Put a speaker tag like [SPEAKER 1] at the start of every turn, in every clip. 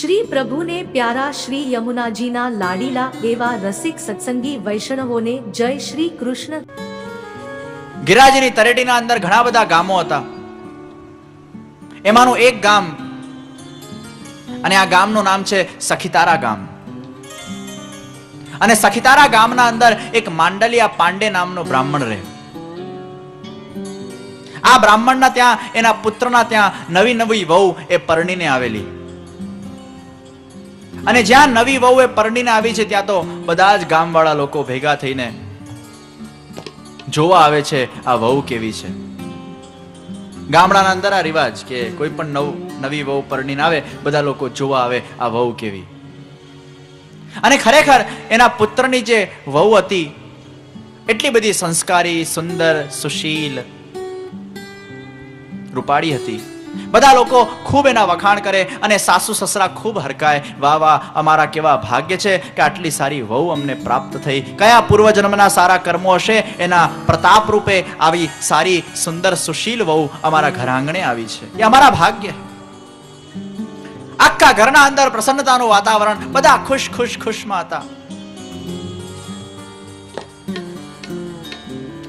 [SPEAKER 1] શ્રી પ્રભુને પ્યારા શ્રી યમુનાજીના લાડીલા એવા રસિક સત્સંગી વૈષ્ણવોને જય શ્રી કૃષ્ણ.
[SPEAKER 2] ગિરાજીની તરેટીના અંદર ઘણા બધા ગામો હતા. એમાંનું એક ગામ, અને આ ગામનું નામ છે સખીતારા ગામ. અને સખીતારા ગામના અંદર એક માંડલિયા પાંડે નામનો બ્રાહ્મણ રહે. આ બ્રાહ્મણના ત્યાં, એના પુત્રના ત્યાં નવી નવી વહુ એ પરણીને આવેલી. અને જ્યાં નવી વહુ એ પરણીને આવી છે, ત્યાં તો બધા જ ગામવાળા લોકો ભેગા થઈને જોવા આવે છે, આ વહુ કેવી છે. ગામડાના અંદર આ રિવાજ કે કોઈ પણ નવ, નવી વહુ પરણીને આવે, બધા લોકો જોવા આવે, આ વહુ કેવી. અને ખરેખર એના પુત્રની જે વહુ હતી, એટલી બધી સંસ્કારી, સુંદર, સુશીલ, રૂપાળી હતી. બધા લોકો ખૂબ એના વખાણ કરે અને સાસુ સસરા ખૂબ હરકાય. વાહ વાહ, અમારા કેવા ભાગ્ય છે કે આટલી સારી વહુ અમને પ્રાપ્ત થઈ. કયા પૂર્વજન્મના સારા કર્મો હશે એના પ્રતાપ રૂપે આવી સારી, સુંદર, સુશીલ વહુ અમારા ઘર આંગણે આવી છે. એ અમારા ભાગ્ય. આખા ઘરના અંદર પ્રસન્નતાનું વાતાવરણ, બધા ખુશ ખુશ, ખુશમાં હતા.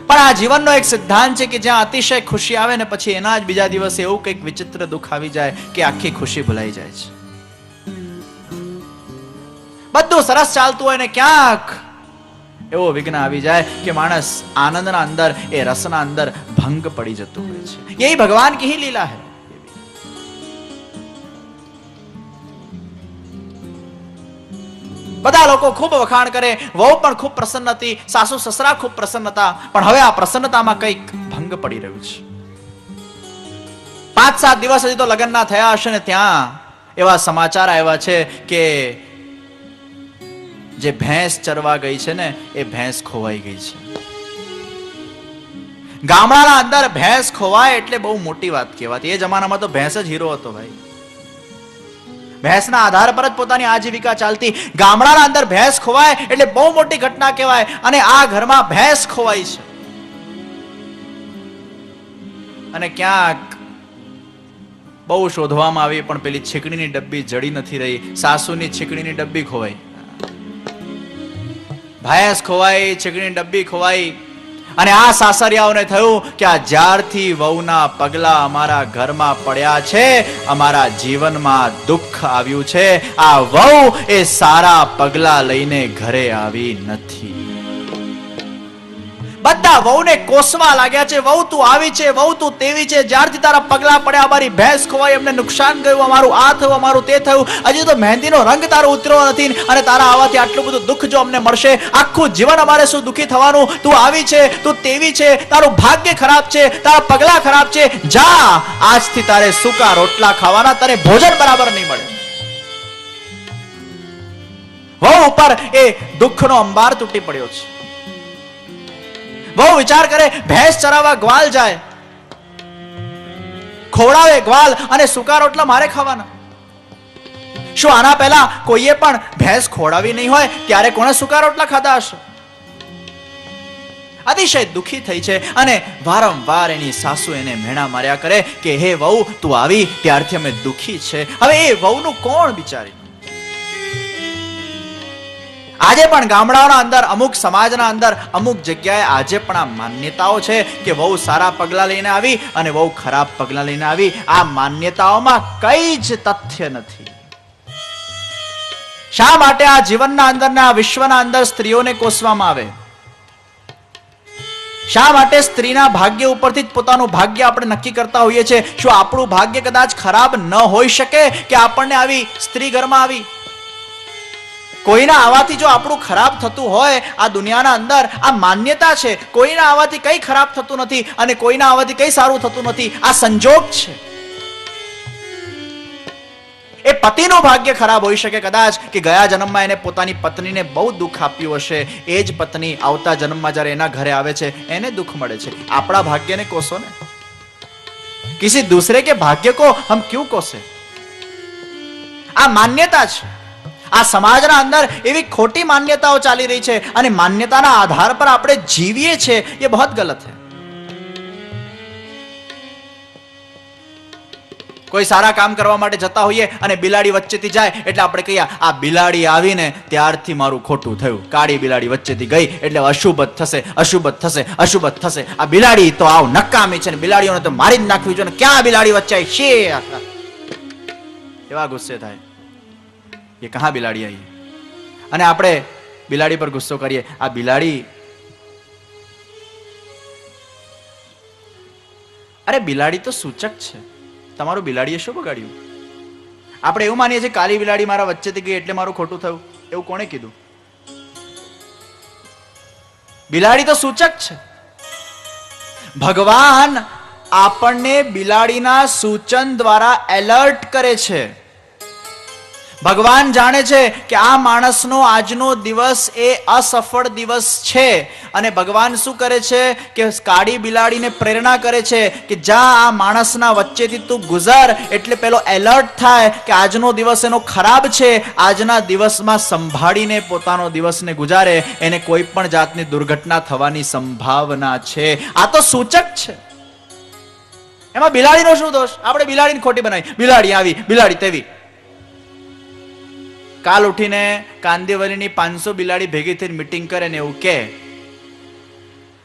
[SPEAKER 2] પણ આ જીવનનો એક સિદ્ધાંત છે કે જ્યાં અતિશય ખુશી આવે ને પછી એના જ બીજા દિવસે એવું કંઈક વિચિત્ર દુઃખ આવી જાય કે આખી ખુશી ભૂલાઈ જાય છે. બધું સરસ ચાલતું હોય ને ક્યાંક એવો વિઘ્ન આવી જાય કે માણસ આનંદના અંદર, એ રસના અંદર ભંગ પડી જતું હોય છે. એ ભગવાન કી લીલા હૈ? બધા લોકો ખૂબ વખાણ કરે, વહુ પણ ખૂબ પ્રસન્ન હતી, સાસુ સસરા ખૂબ પ્રસન્ન હતા, પણ હવે આ પ્રસન્નતામાં કંઈક ભંગ પડી રહ્યું છે. પાંચ સાત દિવસ હજી તો લગ્ન ના થયા હશે ને ત્યાં એવા સમાચાર આવ્યા છે કે જે ભેંસ ચરવા ગઈ છે ને, એ ભેંસ ખોવાઈ ગઈ છે. ગામડાના અંદર ભેંસ ખોવાય એટલે બહુ મોટી વાત કહેવાતી. એ જમાનામાં તો ભેંસ જ હીરો હતો ભાઈ. ભેંસના આધાર પર જ પોતાની આજીવિકા ચાલતી. ગામડાના અંદર ભેંસ ખોવાય એટલે બહુ મોટી ઘટના કહેવાય અને આ ઘરમાં ભેંસ ખોવાઈ છે. અને ક્યાંક બહુ શોધવામાં આવી પણ પેલી છીકણીની ડબ્બી જડી નથી રહી. સાસુની છીકણીની ડબ્બી ખોવાઈ. ભેંસ ખોવાઈ, છીકણીની ડબ્બી ખોવાઈ. અને આ સાસરિયાઓને થયું કે આ જ્યારથી વહુના પગલા અમારા ઘરમાં પડ્યા છે, અમારા જીવનમાં દુઃખ આવ્યું છે. આ વહુ એ સારા પગલા લઈને ઘરે આવી નથી. બધા વહુને કોસવા લાગ્યા છે, વહુ, તું આવી છે, વહુ, તું તેવી છે, જ્યારથી તારા પગલા પડ્યા, અમારી ભેંસ ખોવાઈ, અમને નુકસાન ગયું, અમારું આ થયું, અમારું તે થયું. હજી તો મહેંદીનો રંગ તારો ઉતર્યો નથી અને તારા આવાથી આટલું બધું દુઃખ જો અમને મળશે. આખું જીવન અમારે શું દુઃખી થવાનું? તું આવી છે, તું તેવી છે, તારું ભાગ્ય ખરાબ છે, તારા પગલા ખરાબ છે. જા, આજથી તારે સૂકા રોટલા ખાવાના તારે ભોજન બરાબર નહીં મળે. વહુ ઉપર એ દુઃખનો અંબાર તૂટી પડ્યો છે. બહુ વિચાર કરે, ભેંસ ચરાવવા ગ્વાલ જાય. ખોવડાવે ગ્વાલ અને સૂકા રોટલા મારે ખાવાના. શું આના પહેલા કોઈએ પણ ભેંસ ખોડાવી નહીં હોય, ત્યારે કોણે સૂકા રોટલા ખાધા હશે? અતિશય દુખી થઈ છે અને વારંવાર એની સાસુ એને મેણા માર્યા કરે કે, હે વહુ, તું આવી, ત્યારથી અમે દુખી છે. હવે એ વહુનું કોણ બિચારી? આજે પણ ગામડાઓના અંદર, અમુક સમાજના અંદર, અમુક જગ્યાએ આજે પણ આ માન્યતાઓ છે કે બહુ સારા પગલાં લઈને આવી અને બહુ ખરાબ પગલાં લઈને આવી. આ માન્યતાઓમાં કઈ જ તથ્ય નથી. શા માટે આ જીવનના અંદરના વિશ્વના અંદર સ્ત્રીઓને કોસવામાં આવે? શા માટે સ્ત્રીના ભાગ્ય ઉપરથી જ પોતાનું ભાગ્ય આપણે નક્કી કરતા હોઈએ છીએ? શું આપણું ભાગ્ય કદાચ ખરાબ ન હોઈ શકે કે આપણને આવી સ્ત્રી ઘરમાં આવી? કોઈના આવવાથી જો આપણું ખરાબ થતું હોય, આ દુનિયાના અંદર આ માન્યતા છે, કોઈના આવાથી કઈ ખરાબ થતું નથી અને કોઈના આવાથી કઈ સારું થતું નથી, આ સંજોગ છે. એ પતિનું ભાગ્ય ખરાબ હોઈ શકે કદાચ કે ગયા જન્મમાં એને પોતાની પત્નીને બહુ દુઃખ આપ્યું હશે. એ જ પત્ની આવતા જન્મમાં જ્યારે એના ઘરે આવે છે, એને દુઃખ મળે છે. આપણા ભાગ્યને કોસો ને. કિસી દૂસરે કે ભાગ્ય કો, હમ ક્યુ કોસે? આ માન્યતા છે. આ સમાજના અંદર એવી ખોટી માન્યતાઓ ચાલી રહી છે અને માન્યતાના આધાર પર આપણે જીવીએ છીએ, એ બહુ ગલત છે. કોઈ સારા કામ કરવા માટે જતા હોઈએ અને બિલાડી વચ્ચેથી જાય એટલે આપણે કહીએ, આ બિલાડી આવીને ત્યારથી મારું ખોટું થયું. કાળી બિલાડી વચ્ચેથી ગઈ એટલે અશુભ થશે અશુભ થશે અશુભ થશે. આ બિલાડી તો આવ નકામી છે ને બિલાડીઓને તો મારી જ નાખવી જોઈએ ક્યાં બિલાડી વચ્ચે છે એવા ગુસ્સે થાય. એ કહા બિલાડી આવી અને આપણે બિલાડી પર ગુસ્સો કરીએ. આ બિલાડી અરે બિલાડી તો સૂચક છે. તમારું બિલાડીએ શું બગાડ્યું? આપણે એવું માનીએ છીએ કાલી બિલાડી મારા વચ્ચેથી ગઈ એટલે મારું ખોટું થયું. એવું કોણે કીધું? બિલાડી તો સૂચક છે. ભગવાન આપણને બિલાડીના સૂચન દ્વારા એલર્ટ કરે છે. ભગવાન જાણે છે કે આ માણસનો આજનો દિવસ એ અસફળ દિવસ છે. અને ભગવાન શું કરે છે કે કાળી બિલાડીને પ્રેરણા કરે છે કે જા આ માણસના વચ્ચેથી તું ગુજર એટલે પેલો એલર્ટ થાય કે આજનો દિવસ એનો ખરાબ છે. આજના દિવસમાં સંભાળીને પોતાનો દિવસને ગુજારે. એને કોઈ પણ જાતની દુર્ઘટના થવાની સંભાવના છે. આ તો સૂચક છે. એમાં બિલાડીનો શું દોષ? આપણે બિલાડીને ખોટી બનાવી. બિલાડી આવી, બિલાડી તેવી. કાલ ઉઠીને કાંદીવલીની પાંચસો બિલાડી ભેગી થઈને મિટિંગ કરે ને એવું કે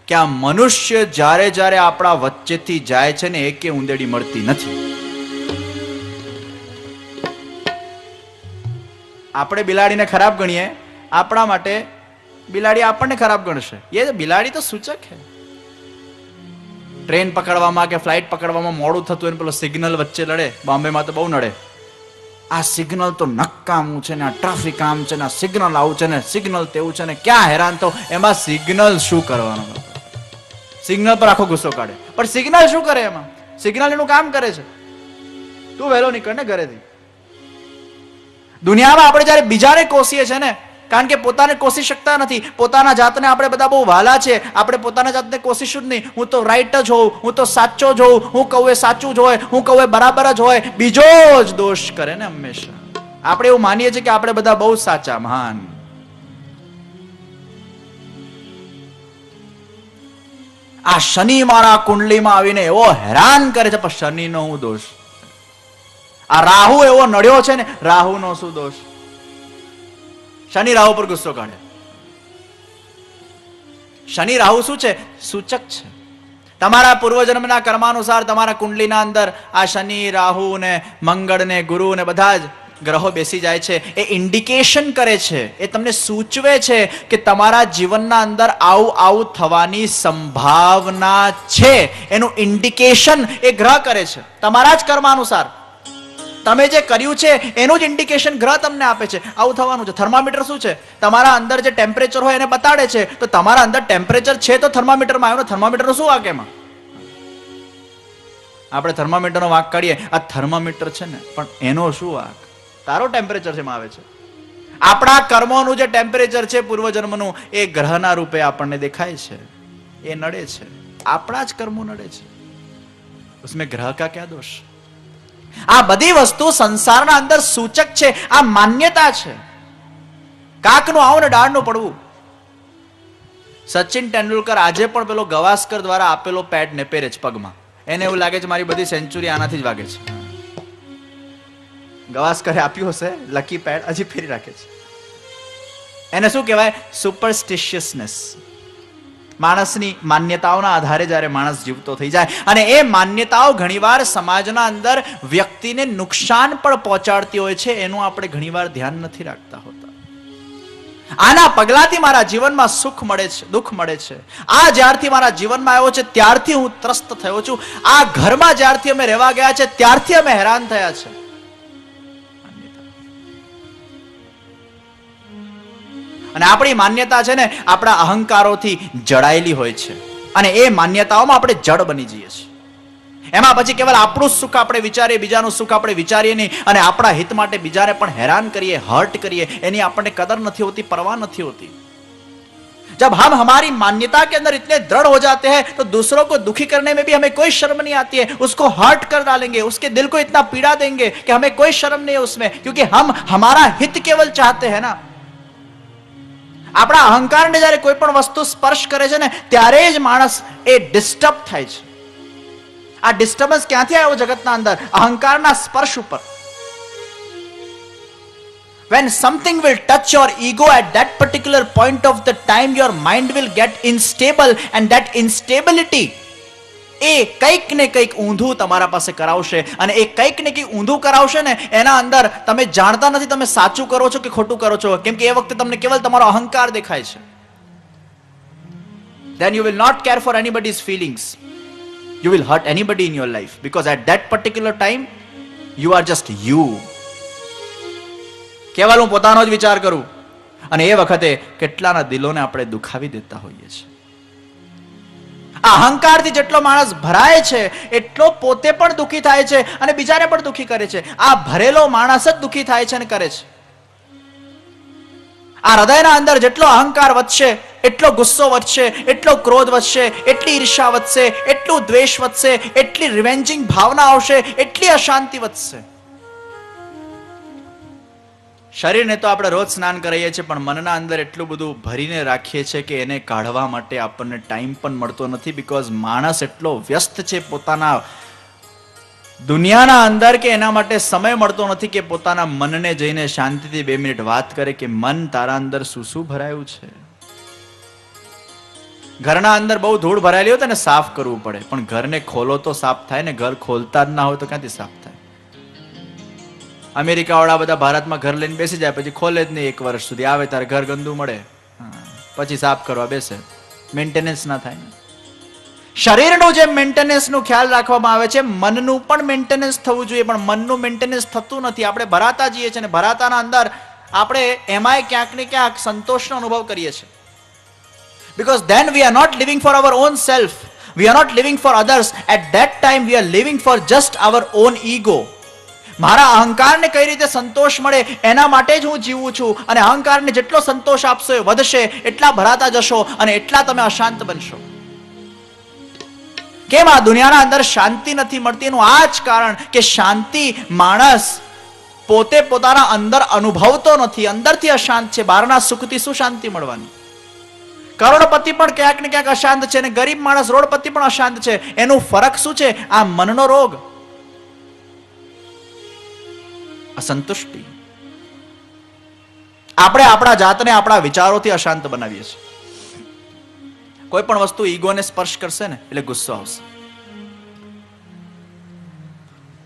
[SPEAKER 2] કે આ મનુષ્ય જ્યારે જ્યારે આપણા વચ્ચેથી જાય છે ને એકે ઉંદેડી મળતી નથી. આપણે બિલાડીને ખરાબ ગણીએ, આપણા માટે બિલાડી આપણને ખરાબ ગણશે. એ બિલાડી તો સૂચક છે. ટ્રેન પકડવામાં કે ફ્લાઇટ પકડવામાં મોડું થતું હોય ને પેલો સિગ્નલ વચ્ચે લડે, બોમ્બેમાં તો બહુ નડે. આ સિગ્નલ તો નક્કામું છે ને, આ ટ્રાફિક આમ છે ને, આ સિગ્નલ આવું છે ને સિગ્નલ તેવું છે ને, ક્યાં હેરાન તો એમાં સિગ્નલ શું કરવાનું? સિગ્નલ પર આખો ગુસ્સો કાઢે. પણ સિગ્નલ શું કરે એમાં? સિગ્નલ એનું કામ કરે છે. તું વહેલો નીકળ ને ઘરેથી. દુનિયામાં આપણે જ્યારે બીજાને કોસીએ છે ને કારણ કે પોતાને કોસી શકતા નથી. પોતાના જાતને આપણે બધા બહુ વાલા છે. આપણે પોતાના જાતને કોશીશું જ નહીં. હું તો રાઈટ જ હોઉં. હું તો સાચો જ હોઉં. હું કહું એ સાચું જ હોય. હું કહું એ બરાબર જ હોય. બીજો જ દોષ કરે ને હંમેશા. આપણે એવું માનીએ છીએ કે આપણે બધા બહુ સાચા, મહાન. આ શનિ મારા કુંડલીમાં આવીને એવો હેરાન કરે છે, પણ શનિનો હું દોષ. આ રાહુ એવો નડ્યો છે ને, રાહુનો શું દોષ? શનિ રાહુ પર ગુસ્સો કાઢે. શનિ રાહુ શું છે? સૂચક છે. તમારા પૂર્વજન્મના કર્માનુસાર તમારા કુંડલીના અંદર આ શનિ રાહુ ને મંગળ ને ગુરુ ને બધા જ ગ્રહો બેસી જાય છે. એ ઇન્ડિકેશન કરે છે. એ તમને સૂચવે છે કે તમારા જીવનના અંદર આવું આવું થવાની સંભાવના છે. એનું ઇન્ડિકેશન એ ગ્રહ કરે છે. તમારા જ કર્માનુસાર. તમે જે કર્યું છે, એનું જ ઇન્ડિકેશન ગ્રહ તમને આપે છે. આવું થવાનું છે. થર્મામીટર શું છે? તમારા અંદર જે ટેમ્પરેચર હોય એને બતાડે છે. તો તમારા અંદર ટેમ્પરેચર છે તો થર્મામીટરમાં આવ્યું ને થર્મામીટરનો શું વાંક એમાં? આપણે થર્મામીટરનો વાંક કાઢીએ. આ થર્મામીટર છે ને, પણ એનો શું વાંક? તારો ટેમ્પરેચર એમાં આવે છે. આપણા કર્મોનું જે ટેમ્પરેચર છે પૂર્વજન્મનું, એ ગ્રહના રૂપે આપણને દેખાય છે. એ નડે છે. આપણા જ કર્મો નડે છે. ઉસમે ગ્રહ કા ક્યાં દોષ? આ બધી વસ્તુ સંસારના અંદર સૂચક છે. આ માન્યતા છે. કાકનું આવું ને ડાળનું પડવું. સચિન તેંડુલકર આજે પણ પેલો ગવાસ્કર દ્વારા આપેલો પેડ ને પહેરે છે પગમાં. એને એવું લાગે છે મારી બધી સેન્ચુરી આનાથી જ વાગે છે. ગવાસ્કરે આપ્યું હશે, લકી પેડ હજી ફેરી રાખે છે. એને શું કહેવાય? સુપરસ્ટિશિયસનેસ. માણસની માન્યતાઓના આધારે જ્યારે માણસ જીવતો થઈ જાય અને એ માન્યતાઓ ઘણીવાર સમાજના અંદર વ્યક્તિને નુકસાન પણ પહોંચાડતી હોય છે, એનું આપણે ઘણીવાર ધ્યાન નથી રાખતા હોતા. આના પગલાથી મારા જીવનમાં સુખ મળે છે, દુઃખ મળે છે. આ જ્યારથી મારા જીવનમાં આવ્યો છે, ત્યારથી હું ત્રસ્ત થયો છું. આ ઘરમાં જ્યારથી અમે રહેવા ગયા છે, ત્યારથી અમે હેરાન થયા છે. અને આપણી માન્યતા છે ને આપણા અહંકારોથી જડાયેલી હોય છે અને એ માન્યતાઓમાં આપણે જડ બની જઈએ છીએ એમાં પછી કેવલ આપણું જ સુખ આપણે વિચારીએ બીજાનું સુખ આપણે વિચારીએ નહીં અને આપણા હિત માટે બીજાને પણ હેરાન કરીએ હર્ટ કરીએ એની આપણને કદર નથી હોતી પરવા નથી હોતી जब हम हमारी मान्यता के अंदर इतने दृढ़ हो जाते हैं तो दूसरों को दुखी करने में भी हमें कोई शर्म नहीं आती है उसको हर्ट कर डालेंगे उसके दिल को इतना पीड़ा देंगे कि हमें कोई शर्म नहीं है उसमें क्योंकि हम हमारा हित केवल चाहते हैं ना આપણા અહંકારને જ્યારે કોઈ પણ વસ્તુ સ્પર્શ કરે છે ને ત્યારે જ માણસ એ ડિસ્ટર્બ થાય છે આ ડિસ્ટર્બન્સ ક્યાંથી આવ્યો જગતના અંદર અહંકારના સ્પર્શ ઉપર when something will touch your ego at that particular point of the time your mind will get unstable and that instability એ કંઈક ને કંઈક ઊંધું તમારા પાસે કરાવશે અને એ કંઈક ને કંઈક ઊંધું કરાવશે ને એના અંદર તમે જાણતા નથી, તમે સાચું કરો છો કે ખોટું કરો છો? કેમ કે એ વખતે તમને કેવલ તમારો અહંકાર દેખાય છે. Then you will not care for anybody's feelings. You will hurt anybody in your life because at that particular time, you are just you. કેવલ હું પોતાનો જ વિચાર કરું. અને એ વખતે કેટલાના દિલોને આપણે દુખાવી દેતા હોઈએ છીએ. અહંકારથી જેટલો માણસ ભરાય છે, એટલો પોતે પણ દુઃખી થાય છે અને બીજાને પણ દુઃખી કરે છે. આ ભરેલો માણસ જ દુઃખી થાય છે અને કરે છે. આ હૃદયના અંદર જેટલો અહંકાર વધશે, એટલો ગુસ્સો વધશે, એટલો ક્રોધ વધશે, એટલી ઈર્ષા વધશે, એટલું દ્વેષ વધશે, એટલી રિવેન્જિંગ ભાવના આવશે, એટલી અશાંતિ વધશે. શરીરને તો આપણે રોજ સ્નાન કરીએ છીએ, પણ મનના અંદર એટલું બધું ભરીને રાખીએ છીએ કે એને કાઢવા માટે આપણને ટાઈમ પણ મળતો નથી બિકોઝ માણસ એટલો વ્યસ્ત છે પોતાના દુનિયાના અંદર કે એના માટે સમય મળતો નથી કે પોતાના મનને જઈને શાંતિથી બે મિનિટ વાત કરે કે, મન તારા અંદર શું શું ભરાયું છે? ઘરના અંદર બહુ ધૂળ ભરાયેલી હોય તો સાફ કરવું પડે, પણ ઘરને ખોલો તો સાફ થાય ને, ઘર ખોલતા જ ના હોય તો ક્યાંથી સાફ થાય અમેરિકા વાળા બધા ભારતમાં ઘર લઈને બેસી જાય, પછી ખોલે જ નહીં એક વર્ષ સુધી. આવે ત્યારે ઘર ગંદુ મળે. પછી સાફ કરવા બેસે. મેન્ટેનન્સ ના થાય. શરીરનું જે મેન્ટેનન્સનું ખ્યાલ રાખવામાં આવે છે, મનનું પણ મેન્ટેનન્સ થવું જોઈએ, પણ મનનું મેન્ટેનન્સ થતું નથી. આપણે ભરાતા જઈએ છીએ અને ભરાતાના અંદર આપણે એમાંય ક્યાંક ને ક્યાંક સંતોષનો અનુભવ કરીએ છીએ. Because then we are not living for our own self we are not living for others at that time we are living for just our own ego. મારા અહંકારને કઈ રીતે સંતોષ મળે એના માટે જ હું જીવું છું. અને અહંકારને જેટલો સંતોષ આપશો એ વધશે, એટલા ભરાતા જશો અને એટલા તમે અશાંત બનશો. કેમ આ દુનિયાના અંદર શાંતિ નથી મળતી? એનું આ જ કારણ કે શાંતિ માણસ પોતે પોતાના અંદર અનુભવતો નથી, અંદરથી અશાંત છે. બહારના સુખથી શું શાંતિ મળવાની? કરોડપતિ પણ ક્યાંક ને ક્યાંક અશાંત છે અને ગરીબ માણસ રોડપતિ પણ અશાંત છે. એનું ફરક શું છે? આ મનનો રોગ. અસંતુષ્ટિ. આપણે આપણા જાતને આપણા વિચારોથી અશાંત બનાવીએ છીએ. કોઈ પણ વસ્તુ ઈગોને સ્પર્શ કરશે ને, એટલે ગુસ્સો આવશે.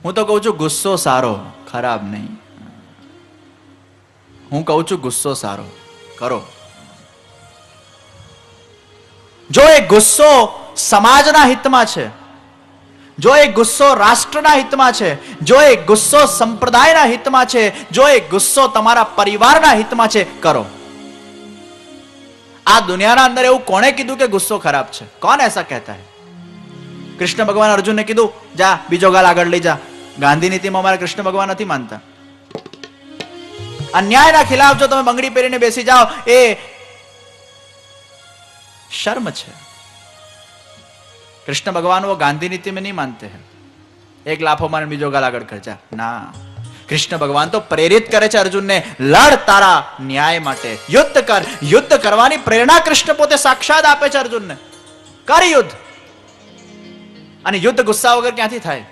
[SPEAKER 2] હું તો કહું છું, ગુસ્સો સારો, ખરાબ નહીં. હું કહું છું, ગુસ્સો સારો, કરો. જો એ ગુસ્સો સમાજના હિતમાં છે જો એ ગુસ્સો રાષ્ટ્રના હિતમાં છે, જો એ ગુસ્સો સંપ્રદાયના હિતમાં છે, જો એ ગુસ્સો તમારા પરિવારના હિતમાં છે, કરો. આ દુનિયાના અંદર એવું કોણે કીધું કે ગુસ્સો ખરાબ છે? કોણ એસા કહેતા કૃષ્ણ ભગવાન અર્જુનને કીધું, જા, બીજો ગાલ આગળ લઈ જા. ગાંધી નીતિમાં અમારા કૃષ્ણ ભગવાન નથી માનતા. અન્યાયના ખિલાફ જો તમે બંગડી પહેરીને બેસી જાઓ, એ શર્મ છે. કૃષ્ણ ભગવાન વો ગાંધી નીતિ મેં નહીં માનતે હે. એક લાફો મારે બીજો ગાલાગળ ખર્ચા ના. કૃષ્ણ ભગવાન તો પ્રેરિત કરે છે અર્જુનને. લડ તારા ન્યાય માટે. યુદ્ધ કર. યુદ્ધ કરવાની પ્રેરણા કૃષ્ણ પોતે સાક્ષાત આપે છે અર્જુનને. કર યુદ્ધ. અને યુદ્ધ ગુસ્સા વગર ક્યાંથી થાય?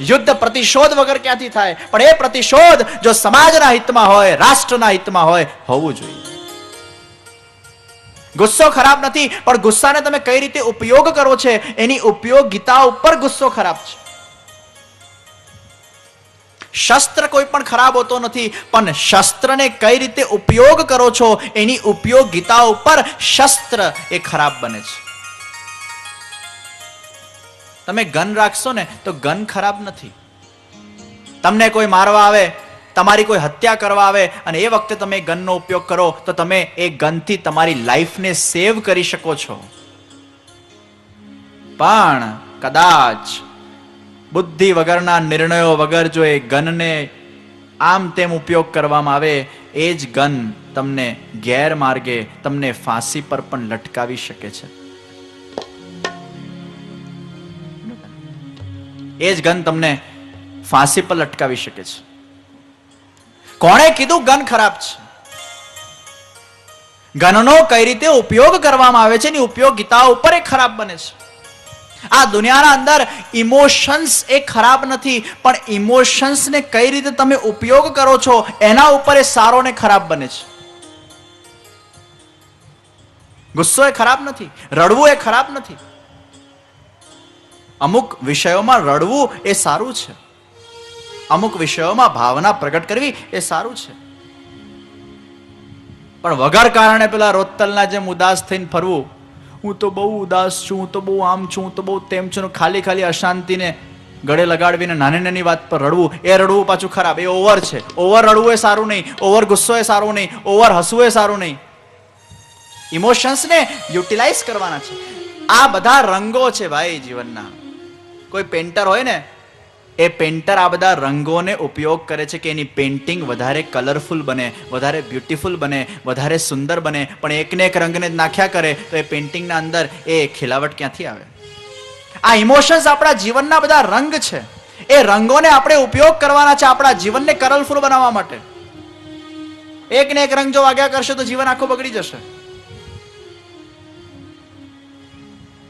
[SPEAKER 2] યુદ્ધ પ્રતિશોધ વગર ક્યાંથી થાય? પણ એ પ્રતિશોધ જો સમાજના હિતમાં હોય, રાષ્ટ્રના હિતમાં હોય, હોવું જોઈએ. ગુસ્સો ખરાબ નથી, પણ ગુસ્સાને તમે કઈ રીતે ઉપયોગ કરો છે, એની ઉપયોગિતા ઉપર ગુસ્સો ખરાબ છે. શસ્ત્ર કોઈ પણ ખરાબ હોતો નથી, પણ શસ્ત્રને કઈ રીતે ઉપયોગ કરો છો, એની ઉપયોગિતા ઉપર શસ્ત્ર એ ખરાબ બને છે. તમે ગન રાખશો ને, તો ગન ખરાબ નથી. તમને કોઈ મારવા આવે તમારી કોઈ હત્યા કરવા આવે અને એ વખતે તમે ગનનો ઉપયોગ કરો, તો તમે એ ગનથી તમારી લાઈફને સેવ કરી શકો છો. પણ કદાચ બુદ્ધિ વગરના નિર્ણયો વગર જો એ ગનને આમ તેમ ઉપયોગ કરવામાં આવે, એ જ ગન તમને ગેરમાર્ગે તમને ફાંસી પર પણ લટકાવી શકે છે. એ જ ગન તમને ફાંસી પર લટકાવી શકે છે. કોણે કીધું ગન ખરાબ છે? ગનનો કઈ રીતે ઉપયોગ કરવામાં આવે છે એની ઉપયોગિતા ઉપર એ ખરાબ બને છે? આ દુનિયાના અંદર ઇમોશન્સ એ ખરાબ નથી, પણ ઇમોશન્સને કઈ રીતે તમે ઉપયોગ કરો છો એના ઉપર એ સારો ને ખરાબ બને છે. ગુસ્સો એ ખરાબ નથી, રડવું એ ખરાબ નથી. અમુક વિષયોમાં રડવું એ સારું છે. અમુક વિષયોમાં ભાવના પ્રગટ કરવી એ સારું છે. પણ વગર કારણે પેલા રોતલના જેમ ઉદાસ થઈને ફરવું, હું તો બહુ ઉદાસ છું, હું તો બહુ આમ છું, હું તો બહુ તેમ છું ખાલી ખાલી અશાંતિને ગળે લગાડવીને નાની નાની વાત પર રડવું, એ રડવું પાછું ખરાબ, એ ઓવર છે. ઓવર રડવું એ સારું નહીં, ઓવર ગુસ્સો એ સારું નહીં, ઓવર હસવું એ સારું નહીં. ઇમોશન્સને યુટિલાઇઝ કરવાના છે. આ બધા રંગો છે ભાઈ જીવનના. કોઈ પેન્ટર હોય ને એ પેન્ટર આ બધા રંગોને ઉપયોગ કરે છે કે એની પેઇન્ટિંગ વધારે કલરફુલ બને, વધારે બ્યુટીફુલ બને, વધારે સુંદર બને, પણ એકને એક રંગને જ નાખ્યા કરે, તો એ પેઇન્ટિંગના અંદર એ ખિલાવટ ક્યાંથી આવે? આ ઇમોશન્સ આપણા જીવનના બધા રંગ છે. એ રંગોને આપણે ઉપયોગ કરવાના છે આપણા જીવનને કલરફુલ બનાવવા માટે. એકને એક રંગ જો વાગ્યા કરશે તો જીવન આખું બગડી જશે.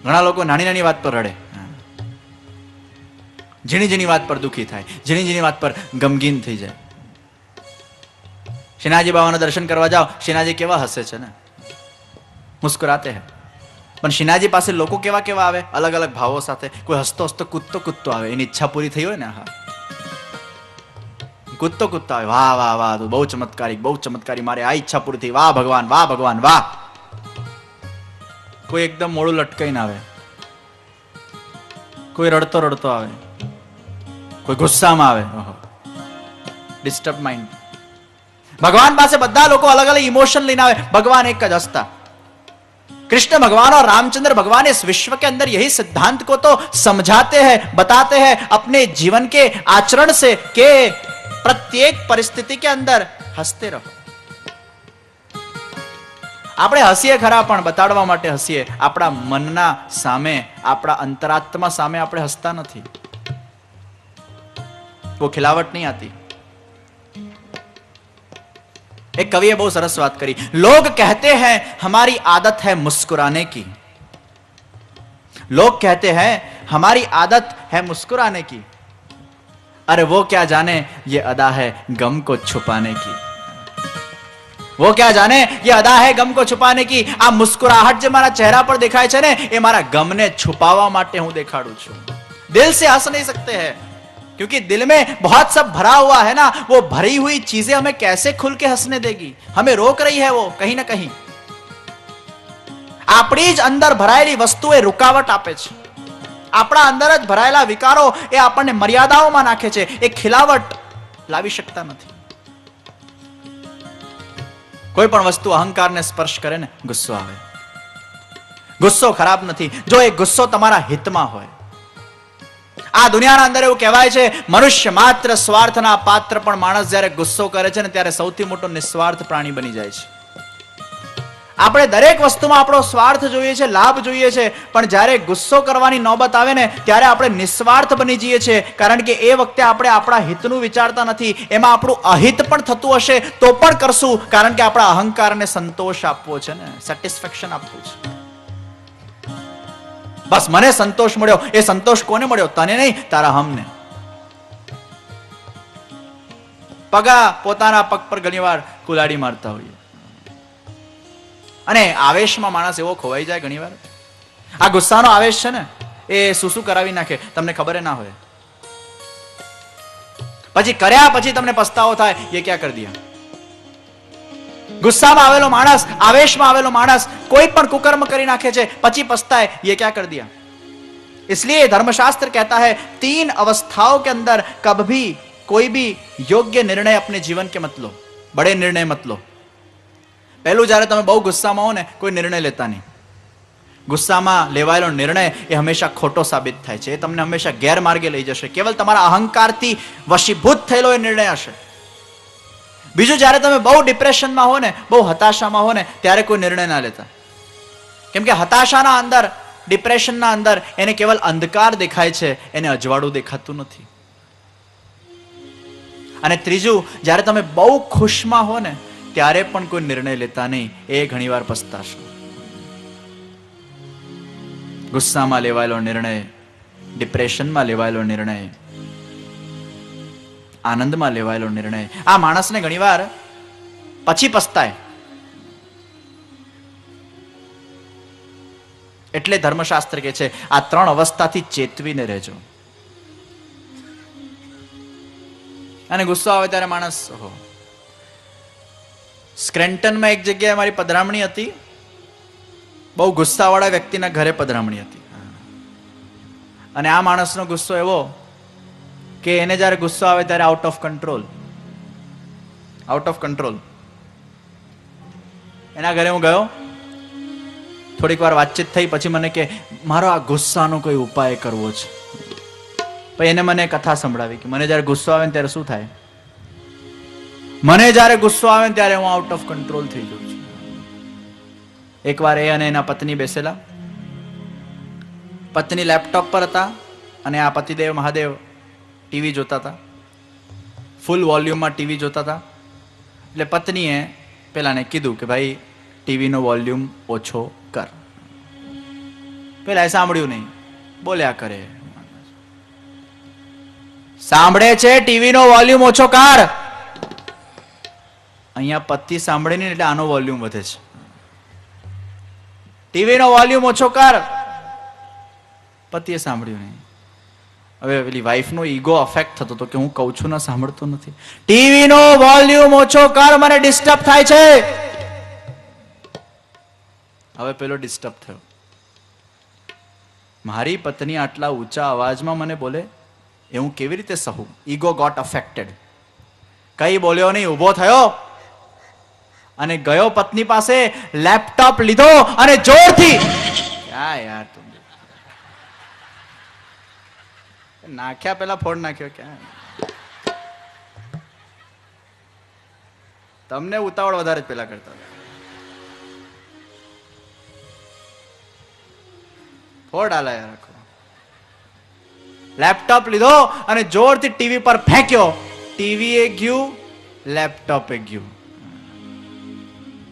[SPEAKER 2] ઘણા લોકો નાની નાની વાત પર રડે. ઝીણી જેની વાત પર દુઃખી થાય, જેની જેની વાત પર ગમગીન થઈ જાય. શ્રીનાજી બાબાના દર્શન કરવા જાઓ શ્રીનાજી કેવા હસે છે ને? મુસ્કુરાતે હે. પણ શ્રીનાજી પાસે લોકો કેવા કેવા આવે? અલગ અલગ ભાવો સાથે. કોઈ હસતો હસતો કૂદતો કૂદતો આવે. એની ઈચ્છા પૂરી થઈ હોય ને? હા. કૂદતો કૂદતો આવે. વાહ વાહ વાહ, તું બહુ ચમત્કારી બહુ ચમત્કારી. મારે આ ઈચ્છા પૂરી થઈ. વાહ, ભગવાન વાહ ભગવાન, વાહ. કોઈ એકદમ મોડું લટકાઈને આવે. કોઈ રડતો રડતો આવે. કોઈ ગુસ્સામાં આવે ડિસ્ટર્બ માઇન્ડ ભગવાન પાસે બધા લોકો અલગ અલગ ઇમોશન લઈને આવે भगवान एक જ હસતા कृष्ण भगवान और रामचंद्र भगवान इस विश्व के अंदर यही सिद्धांत को तो समझाते हैं बताते हैं अपने जीवन के आचरण से कि प्रत्येक परिस्थिति के अंदर हंसते रहो આપણે હસીએ ખરા પણ બતાડવા માટે હસીએ આપણા મનના સામે આપણા અંતરાત્મા સામે આપણે હસતા નથી वो खिलावट नहीं आती एक कवि बहू सरस बात करी लोग कहते हैं हमारी आदत है मुस्कुराने की लोग कहते हैं हमारी आदत है मुस्कुराने की अरे वो क्या जाने ये अदा है गम को छुपाने की वो क्या जाने ये अदा है गम को છુપાને કી આ મુસ્કુરાહટ જે મારા ચહેરા પર દેખાય છે ને એ મારા ગમને છુપાવવા માટે હું દેખાડું છું દિલ से हंस नहीं सकते हैं क्योंकि दिल में बहुत सब भरा हुआ है ना वो भरी हुई चीजें हमें कैसे खुल के हंसने देगी हमें रोक रही है वो कहीं ना कहीं આપણી જ અંદર ભરાયેલી વસ્તુ એ રૂકાવટ આપે છે આપણા અંદર જ ભરાયેલા વિકારો એ આપણને મર્યાદાઓમાં નાખે છે એ ખિલાવટ લાવી શકતા નથી કોઈ પણ વસ્તુ અહંકારને સ્પર્શ કરે ને ગુસ્સો આવે ગુસ્સો ખરાબ નથી જો એ ગુસ્સો તમારા હિતમાં હોય આ દુનિયાના અંદર એવું કહેવાય છે, મનુષ્ય માત્ર સ્વાર્થના પાત્ર પણ માણસ જ્યારે ગુસ્સો કરે છે ને ત્યારે સૌથી મોટો નિસ્વાર્થ પ્રાણી બની જાય છે. આપણે દરેક વસ્તુમાં આપણો સ્વાર્થ જોઈએ છે, લાભ જોઈએ છે, પણ જ્યારે ગુસ્સો કરવાની નોબત આવે ને ત્યારે આપણે નિસ્વાર્થ બની જઈએ છીએ, કારણ કે એ વખતે આપણે આપણા હિતનું વિચારતા નથી, એમાં આપણું અહિત પણ થતું હશે તો પણ કરશું, કારણ કે આપણા અહંકારને સંતોષ આપવો છે ને સેટિસ્ફેક્શન આપવું છે. બસ મને સંતોષ મળ્યો. એ સંતોષ કોને મળ્યો? તને નહીં, તારા હમને. પગા પોતાના પગ પર ઘણીવાર કુલાડી મારતા હોઈએ. અને આવેશમાં માણસ એવો ખોવાઈ જાય ઘણીવાર. આ ગુસ્સાનો આવેશ છે ને, એ શું શું કરાવી નાખે. તમને ખબર ના હોય. પછી કર્યા પછી તમને પસ્તાવો થાય, એ ક્યાં કરી દિયા ગુસ્સામાં આવેલો માણસ આવેશમાં આવેલો માણસ કોઈ પણ કુકર્મ કરી નાખે છે પછી પસ્તાય ये क्या कर दिया इसलिए धर्मशास्त्र कहता है तीन अवस्थाओं के अंदर कब भी कोई भी योग्य निर्णय अपने जीवन के मत लो बड़े निर्णय मत लो પહેલું જ્યારે તમે બહુ ગુસ્સામાં હો ને કોઈ નિર્ણય લેતા નહીં ગુસ્સામાં લેવાયેલો નિર્ણય એ હંમેશા ખોટો સાબિત થાય છે એ તમને હંમેશા ગેરમાર્ગે લઈ જશે કેવલ તમારા અહંકારથી વશીભૂત થયેલો એ નિર્ણય હશે બીજું જ્યારે તમે બહુ ડિપ્રેશનમાં હો ને બહુ હતાશામાં હો ને ત્યારે કોઈ નિર્ણય ના લેતા. કેમ કે હતાશાના અંદર ડિપ્રેશનના અંદર એને કેવલ અંધકાર દેખાય છે, એને અજવાળું દેખાતું નથી. અને ત્રીજું, જ્યારે તમે બહુ ખુશમાં હો ને ત્યારે પણ કોઈ નિર્ણય લેતા નહીં, એ ઘણીવાર પસ્તાશો. ગુસ્સામાં લેવાયેલો નિર્ણય ડિપ્રેશનમાં લેવાયેલો નિર્ણય આનંદમાં લેવાયેલો નિર્ણય. આ માણસને ઘણીવાર પછી પસ્તાય. એટલે ધર્મશાસ્ત્ર કે છે, આ ત્રણ અવસ્થાથી ચેતવીને રહેજો. અને ગુસ્સો આવે ત્યારે માણસ હો સ્ક્રેન્ટનમાં એક જગ્યાએ મારી પધરામણી હતી. બહુ ગુસ્સાવાળા વ્યક્તિના ઘરે પધરામણી હતી. અને આ માણસનો ગુસ્સો એવો કે એને જ્યારે ગુસ્સો આવે ત્યારે out of control out of control એના ઘરે હું ગયો. થોડીક વાર વાતચીત થઈ, પછી મને કે, મારો આ ગુસ્સાનો કોઈ ઉપાય કરવો છે? પછી એને મને કથા સંભળાવી કે, મને જ્યારે ગુસ્સો આવે ને ત્યારે શું થાય? મને જ્યારે ગુસ્સો આવે ને ત્યારે હું આઉટ ઓફ કંટ્રોલ થઈ જાઉં છું. એકવાર એ અને એના પત્ની બેસેલા. પત્ની લેપટોપ પર હતા અને આ પતિદેવ મહાદેવ ટીવી જોતા હતા ફૂલ વોલ્યુમમાં ટીવી જોતા હતા એટલે પત્નીએ પેલાને કીધું કે ભાઈ, ટીવીનો વોલ્યુમ ઓછો કર. પેલા સાંભળ્યું નહીં. બોલ્યા કરે. સાંભળે છે, ટીવીનો વોલ્યુમ ઓછો કર. અહીંયા પતિ સાંભળે નહીં એટલે આનો વોલ્યુમ વધે છે. ટીવીનો વોલ્યુમ ઓછો કર. પતિએ સાંભળ્યું નહીં. હવે પેલી વાઈફનો ઈગો અફેક્ટ થતો હતો કે હું કહું છું ને સાંભળતો નથી. ટીવીનો વોલ્યુમ ઓછો કર, મને ડિસ્ટર્બ થાય છે. હવે પેલો ડિસ્ટર્બ થયો. મારી પત્ની આટલા ઊંચા અવાજમાં મને બોલે એ હું કેવી રીતે સહું? ઈગો ગોટ અફેક્ટેડ કઈ બોલ્યો નહીં, ઊભો થયો. અને ગયો પત્ની પાસે લેપટોપ લીધો અને જોરથી ક્યાં યાર તું? નાખ્યા પેલા ફોડ નાખ્યો ક્યાં તમને ઉતાવળ વધારે જ પેલા કરતા. ફોડ આલાયા રાખો લેપટોપ લીધો અને જોરથી ટીવી પર ફેંક્યો. ટીવી એ ગયું, લેપટોપ એ ગયું.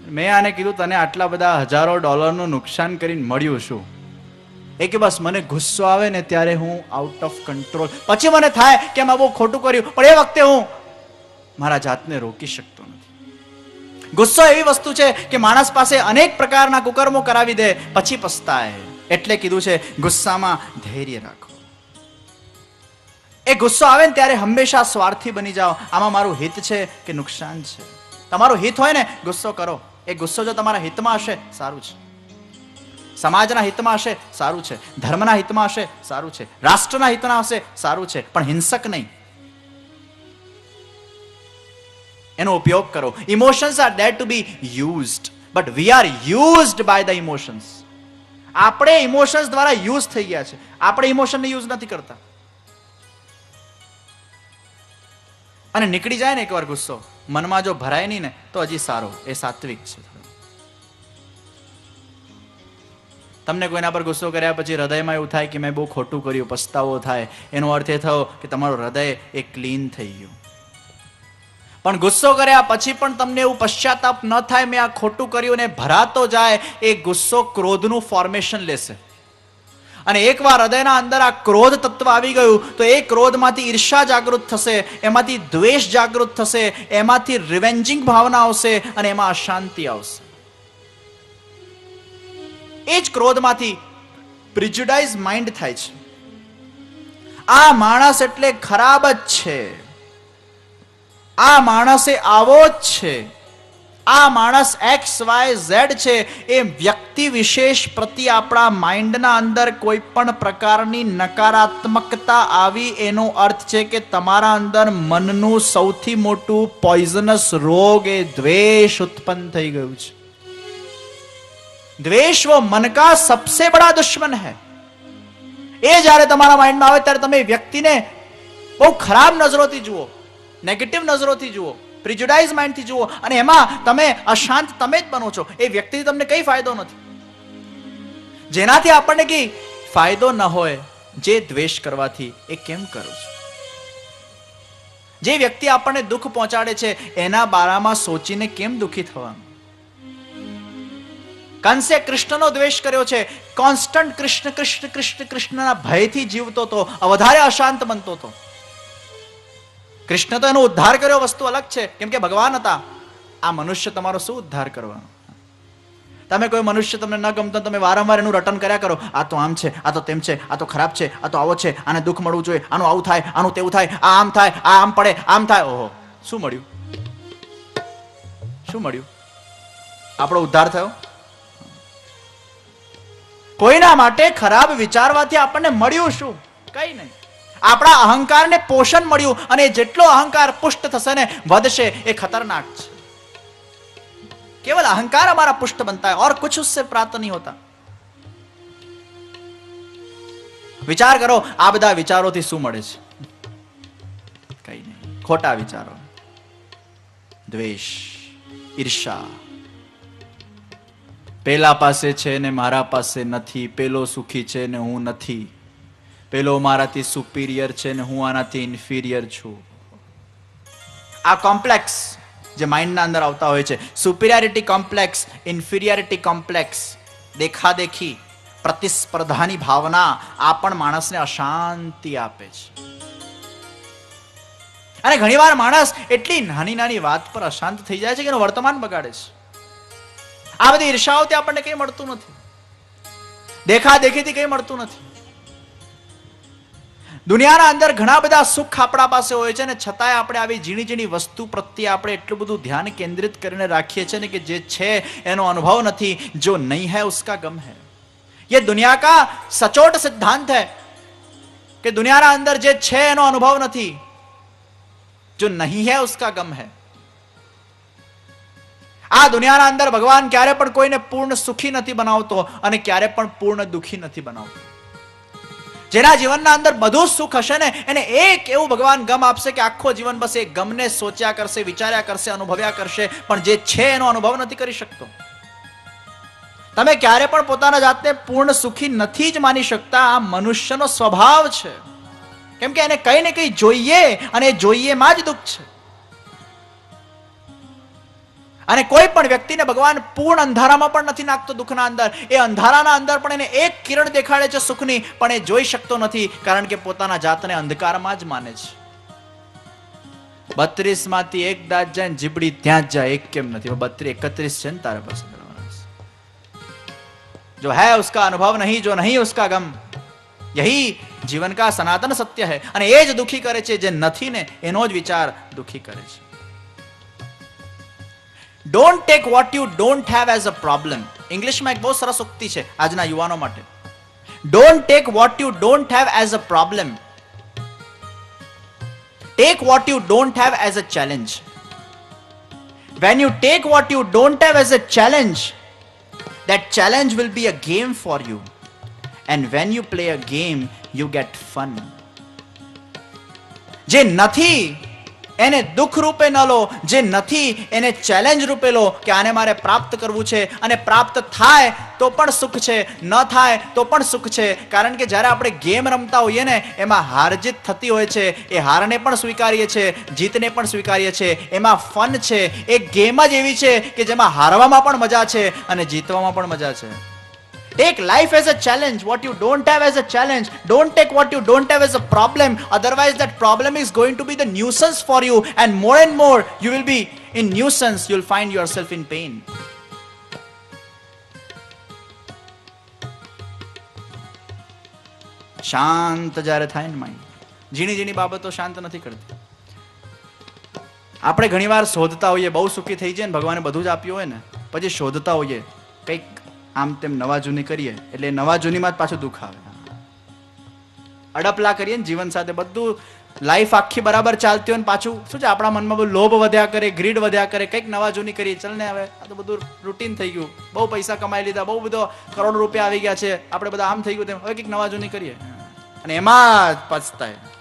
[SPEAKER 2] મેં આને કીધું, તને આટલા બધા હજારો ડોલરનું નુકસાન કરીને મળ્યું શું? એ કે બસ મને ગુસ્સો આવે ને ત્યારે હું આઉટ ઓફ કંટ્રોલ પછી મને થાય કે મેં બહુ ખોટું કર્યું, પણ એ વખતે હું મારા જાતને રોકી શકતો નથી. ગુસ્સો એવી વસ્તુ છે કે માણસ પાસે અનેક પ્રકારના કુકર્મો કરાવી દે, પછી પસ્તાય. એટલે કીધું છે, ગુસ્સામાં ધૈર્ય રાખો. એ ગુસ્સો આવે ને ત્યારે હંમેશા સ્વાર્થી બની જાઓ. આમાં મારું હિત છે કે નુકસાન છે? તમારું હિત હોય ને, ગુસ્સો કરો. એ ગુસ્સો જો તમારા હિતમાં હશે, સારું છે. સમાજના હિતમાં હશે, સારું છે. ધર્મના હિતમાં હશે, સારું છે. રાષ્ટ્રના હિતમાં હશે, સારું છે. પણ હિંસક નહીં. એનો ઉપયોગ કરો. Emotions are dead to be used but we are used by the emotions આપણે ઇમોશન્સ દ્વારા યુઝ થઈ ગયા છે. આપણે ઇમોશનને યુઝ નથી કરતા. અને નીકળી જાય ને એકવાર ગુસ્સો. મનમાં જો ભરાય નહીં ને, તો હજી સારો. એ સાત્વિક છે. તમને કોઈના પર ગુસ્સો કર્યા પછી હૃદયમાં એવું થાય કે મેં બહુ ખોટું કર્યું, પસ્તાવો થાય. એનો અર્થ એ થયો કે તમારું હૃદય એ ક્લીન થઈ ગયું. પણ ગુસ્સો કર્યા પછી પણ તમને એવું પશ્ચાતાપ ન થાય, મેં આ ખોટું કર્યું ને ભરાતો જાય, એ ગુસ્સો ક્રોધનું ફોર્મેશન લેશે. અને એકવાર હૃદયના અંદર આ ક્રોધ તત્વ આવી ગયું, તો એ ક્રોધમાંથી ઈર્ષા જાગૃત થશે, એમાંથી દ્વેષ જાગૃત થશે, એમાંથી રિવેન્જિંગ ભાવના આવશે અને એમાં અશાંતિ આવશે. એ જ ક્રોધમાંથી પ્રિજ્યુડાઇઝ માઇન્ડ થાય છે. આ માણસ એટલે ખરાબ જ છે. આ માણસે આવો જ છે. આ માણસ એક્સ, વાય, ઝેડ છે એ વ્યક્તિ વિશેષ પ્રતિ આપણા માઇન્ડના અંદર કોઈ પણ પ્રકારની નકારાત્મકતા આવી એનો અર્થ છે કે તમારા અંદર મનનું સૌથી મોટું પોઈઝનસ રોગ એ દ્વેષ ઉત્પન્ન થઈ ગયું છે. દ્વેષ વો મન કા સબસે બડા દુશ્મન હૈ. એ જ્યારે તમારા માઇન્ડમાં આવે ત્યારે તમે વ્યક્તિને બહુ ખરાબ નજરોથી જુઓ નેગેટિવ નજરોથી જુઓ પ્રિજુડાઇઝ માઇન્ડથી જુઓ અને એમાં તમે અશાંત તમે જ બનો છો. એ વ્યક્તિથી તમને કંઈ ફાયદો નથી. જેનાથી આપણને કંઈ ફાયદો ન હોય, જે દ્વેષ કરવાથી, એ કેમ કરું છું? જે વ્યક્તિ આપણને દુઃખ પહોંચાડે છે, એના બારામાં સોચીને કેમ દુઃખી થવાનું? કંસે કૃષ્ણનો દ્વેષ કર્યો છે? કોન્સ્ટન્ટ કૃષ્ણ કૃષ્ણ કૃષ્ણ, કૃષ્ણના ભયથી જીવતો હતો વધારે અશાંત બનતો હતો કૃષ્ણ તો એનો ઉદ્ધાર કર્યો, વસ્તુ અલગ છે. કેમ કે ભગવાન હતા. આ મનુષ્ય તમારો શું ઉદ્ધાર કરવાનો? તમે કોઈ મનુષ્ય તમને ન ગમતો, તમે વારંવાર એનું રટન કર્યા કરો. આ તો આમ છે, આ તો તેમ છે, આ તો ખરાબ છે, આ તો આવો છે, આને દુઃખ મળવું જોઈએ, આનું આવું થાય, આનું તેવું થાય, આ આમ થાય, આ આમ પડે, આમ થાય. ઓહો, શું મળ્યું? શું મળ્યું? આપણો ઉદ્ધાર થયો? કોઈના માટે ખરાબ વિચારવાથી આપણને મળ્યું શું કઈ નહીં આપણા અહંકારને પોષણ મળ્યું અને જેટલો અહંકાર પુષ્ટ થશે ને વધશે એ ખતરનાક છે केवल अहंकार हमारा पुष्ट बनता है और कुछ उससे प्राप्त नहीं होता વિચાર કરો આ બધા વિચારોથી શું મળે છે કઈ નહીં ખોટા વિચારો દ્વેષ ઈર્ષા પેલા પાસે છે ને મારા પાસે નથી, પેલો સુખી છે ને હું નથી. પેલો મારાથી સુપિરિયર છે ને હું આનાથી ઇન્ફિરિયર છું. આ કોમ્પ્લેક્સ જે માઇન્ડના અંદર આવતા હોય છે. સુપિરિયરિટી કોમ્પ્લેક્સ ઇન્ફિરિયરિટી કોમ્પ્લેક્સ દેખાદેખી, પ્રતિસ્પર્ધાની ભાવના આ પણ માણસને અશાંતિ આપે છે. અને ઘણીવાર માણસ એટલી નાની નાની વાત પર અશાંત થઈ જાય છે કે એનું વર્તમાન બગાડે છે. આ બધી ઈર્ષાઓથી આપણને કંઈ મળતું નથી. દેખા દેખીથી કંઈ મળતું નથી. દુનિયાના અંદર ઘણા બધા સુખ આપણા પાસે હોય છે અને છતાંય આપણે આવી ઝીણી ઝીણી વસ્તુ પ્રત્યે આપણે એટલું બધું ધ્યાન કેન્દ્રિત કરીને રાખીએ છીએ ને કે જે છે એનો અનુભવ નથી, જો નહીં હૈ ઉસકા ગમ હૈ. યે દુનિયા કા સચોટ સિદ્ધાંત હૈ કે દુનિયાના અંદર જે છે એનો અનુભવ નથી, જો નહીં હૈ ઉસકા ગમ હૈ. આ દુનિયાના અંદર ભગવાન ક્યારે પણ કોઈને પૂર્ણ સુખી નથી બનાવતો અને ક્યારે પણ પૂર્ણ દુખી નથી બનાવતો. જેના જીવનના અંદર બધું સુખ હશે ને, એને એક એવું ભગવાન ગમ આપશે કે આખો જીવન બસ એ ગમને સોચ્યા કરશે, વિચાર્યા કરશે, અનુભવ્યા કરશે, પણ જે છે એનો અનુભવ નથી કરી શકતો. તમે ક્યારે પણ પોતાના જાતને પૂર્ણ સુખી નથી જ માની શકતા, આ મનુષ્યનો સ્વભાવ છે. કેમ કે એને કંઈ ને કંઈ જોઈએ અને એ જોઈએમાં જ દુઃખ છે. અને કોઈ પણ વ્યક્તિને ભગવાન પૂર્ણ અંધારામાં પણ નથી નાખતો દુઃખના અંદર. એ અંધારાના અંદર પણ એને એક કિરણ દેખાડે છે સુખની, પણ એ જોઈ શકતો નથી, કારણ કે પોતાના જાતને અંધકારમાં જ માને છે. બત્રીસમાંથી એક દાંત જાય ને જીબડી ત્યાં જ જાય, એક કેમ નથી? બત્રીસ એકત્રીસ છે ને તારા પાસે જો હૈ ઉસકા અનુભવ નહીં, જો નહીં ઉસકા ગમ, યહી જીવન કા સનાતન સત્ય હૈ. અને એ જ દુખી કરે છે જે નથી ને, એનો જ વિચાર દુખી કરે છે. don't take what you don't have as a problem ઇંગ્લિશમાં એક બહુ સરસ ઉક્તિ છે આજના યુવાનો માટે don't take what you don't have as a problem take what you don't have as a challenge when you take what you don't have as a challenge that challenge will be a game for you and when you play a game you get fun જે નથી એને દુઃખ રૂપે ન લો, જે નથી, એને challenge રૂપે લો કે આને મારે પ્રાપ્ત કરવું છે અને પ્રાપ્ત થાય તો પણ સુખ છે, ન થાય તો પણ સુખ છે. કારણ કે જ્યારે આપણે ગેમ રમતા હોઈએ ને, એમાં હાર જીત થતી હોય છે, એ હારને પણ સ્વીકારીએ છીએ જીતને પણ સ્વીકારીએ છીએ એમાં ફન છે, એ ગેમ જ એવી છે કે જેમાં હારવામાં પણ મજા છે અને જીતવામાં પણ મજા છે. Take life as a challenge. What you don't have as a challenge. Don't take what you don't have as a problem. Otherwise, that problem is going to be the nuisance for you. And more and more, you will be in nuisance. You'll find yourself in pain. શાંત જ્યારે થાય ને mind ઝીણી ઝીણી બાબતો શાંત નથી કરતી આપણે ઘણીવાર શોધતા હોઈએ બહુ સુખી થઈ જાય ને ભગવાને બધું જ આપ્યું હોય ને પછી શોધતા હોઈએ કંઈક આમ તેમ નવા જૂની કરીએ, એટલે નવા જૂનીમાં જ પાછું દુઃખ આવે. અડપલા કરીએ ને જીવન સાથે બધું લાઈફ આખી બરાબર ચાલતી હોય ને પાછું, શું છે, આપણા મનમાં બધું લોભ વધ્યા કરે ગ્રીડ વધ્યા કરે, કંઈક નવા જૂની કરીએ, ચલ ને હવે, આ તો બધું રૂટીન થઈ ગયું. બહુ પૈસા કમાઈ લીધા, બહુ બધો કરોડ રૂપિયા આવી ગયા છે, આપણે બધા આમ થઈ ગયું તેમ, હવે કંઈક નવા જૂની કરીએ. અને એમાં જ પછતાય